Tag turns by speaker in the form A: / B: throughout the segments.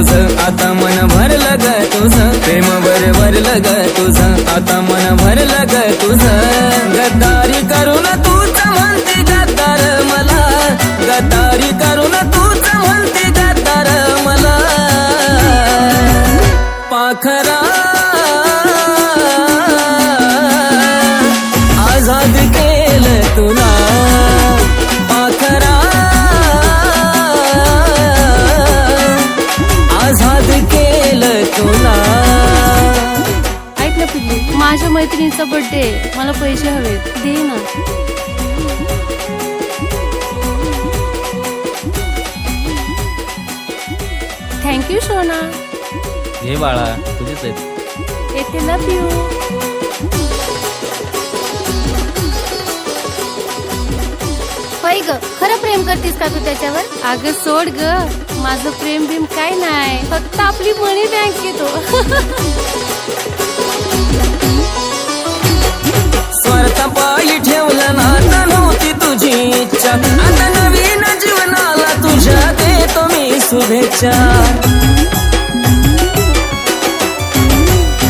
A: तुझं. आता मन भरलं ग तुझं. प्रेम भर वरलं ग तुझं. आता मन भरलं ग तुझं.
B: मैत्रिणीचा बर्थडे मला पैसे हवेत. दे ना. थँक्यू सोना
C: घे बाळा तुझीच आहेत.
B: येते लव यू होय ग खरं प्रेम करतीस का तू त्याच्यावर? अगं सोड ग. माझं प्रेम बिम काय नाही. फक्त आपली मनी बँक येतो.
A: शुभेच्छा.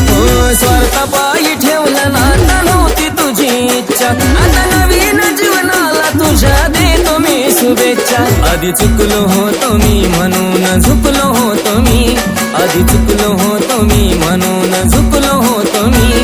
A: हो, स्वार्थ पायी ठेवलं ना आता नव्हती तुझी इच्छा. आता नवीन जीवनाला तुझ्या देतो मी शुभेच्छा. आधी चुकलो होतो मी म्हणून झुकलो होतो मी. आधी चुकलो होतो मी म्हणून झुकलो होतो मी.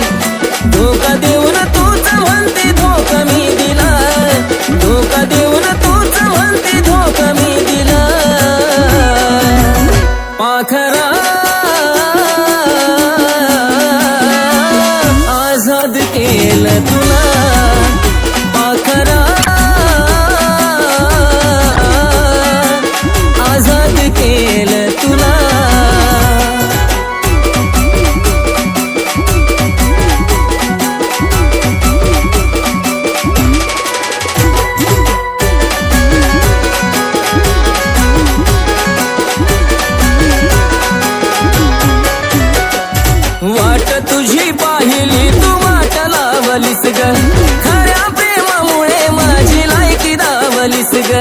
A: ग.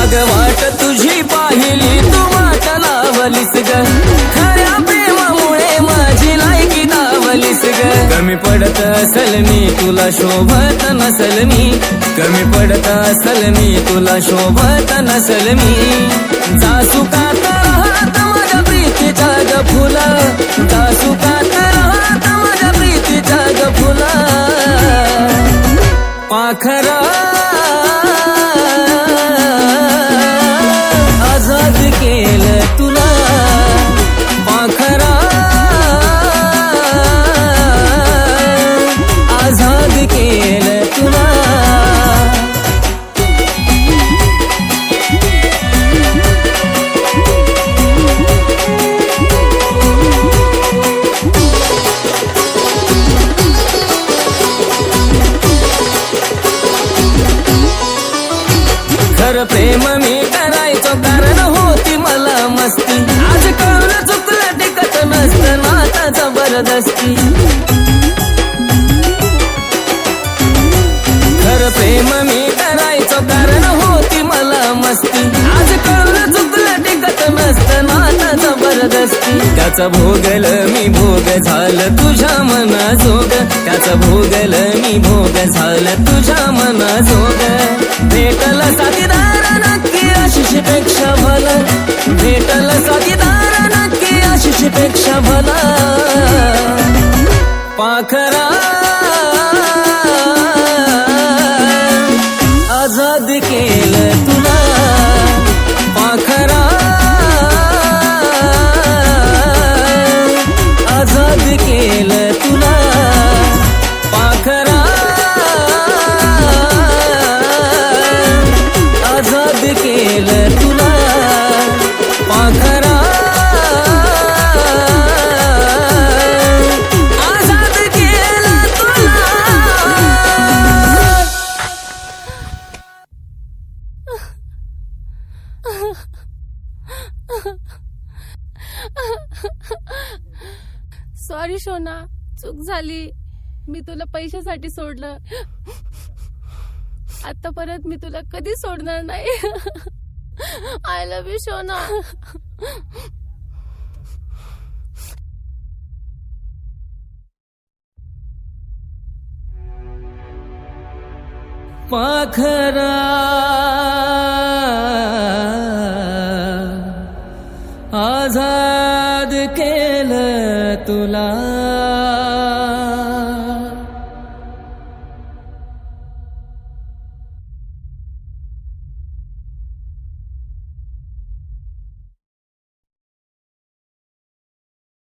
A: अग वाट तुझी पाहिली तू वाट लावलीस ग. खऱ्या प्रेमामुळे माझी लायकी दावलीस ग. कमी पडत असल मी तुला शोभत नसल मी. कमी पडत असल मी तुला शोभत नसल मी. जासू का नाता जबरदस्ती. खर प्रेम मी करायचो कारण होती मला मस्ती. आज कळलं चुकलं टिकत नसतं नाता जबरदस्ती. त्याचं भोगल मी भोग झालं तुझ्या मना जोग त्याचं भोगल मी भोग झालं तुझ्या मना जोग भेटल साथीदार नक्की आशिषपेक्षा भला. भेटल साथीदार नक्की आशिषपेक्षा भला. आझाद केलं
B: सॉरी शोना चूक झाली. मी तुला पैशासाठी सोडलं. आता परत मी तुला कधी सोडणार नाही. आय लव्ह यू शोना
A: पाखरा आझाद केलं तुला